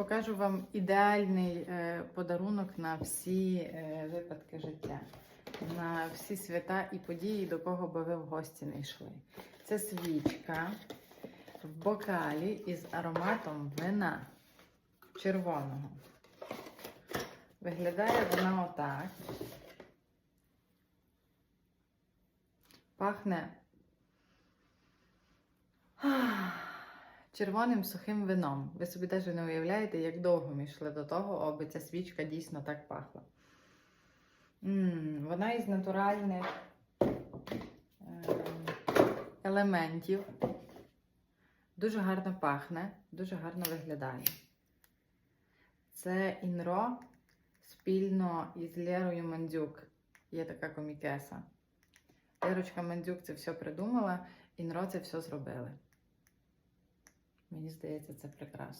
покажу вам ідеальний е, подарунок на всі е, випадки життя, на всі свята і події, до кого би ви в гості не йшли. Це свічка в бокалі із ароматом вина червоного. Виглядає вона отак. Пахне червоним сухим вином. Ви собі навіть не уявляєте, як довго ми йшли до того, аби ця свічка дійсно так пахла. м вона із натуральних ем, елементів. Дуже гарно пахне, дуже гарно виглядає. Це інро спільно із Лерою Мандзюк. Є така комікеса. Лерочка Мандзюк це все придумала, інро це все зробили. Мені здається, це прекрасно.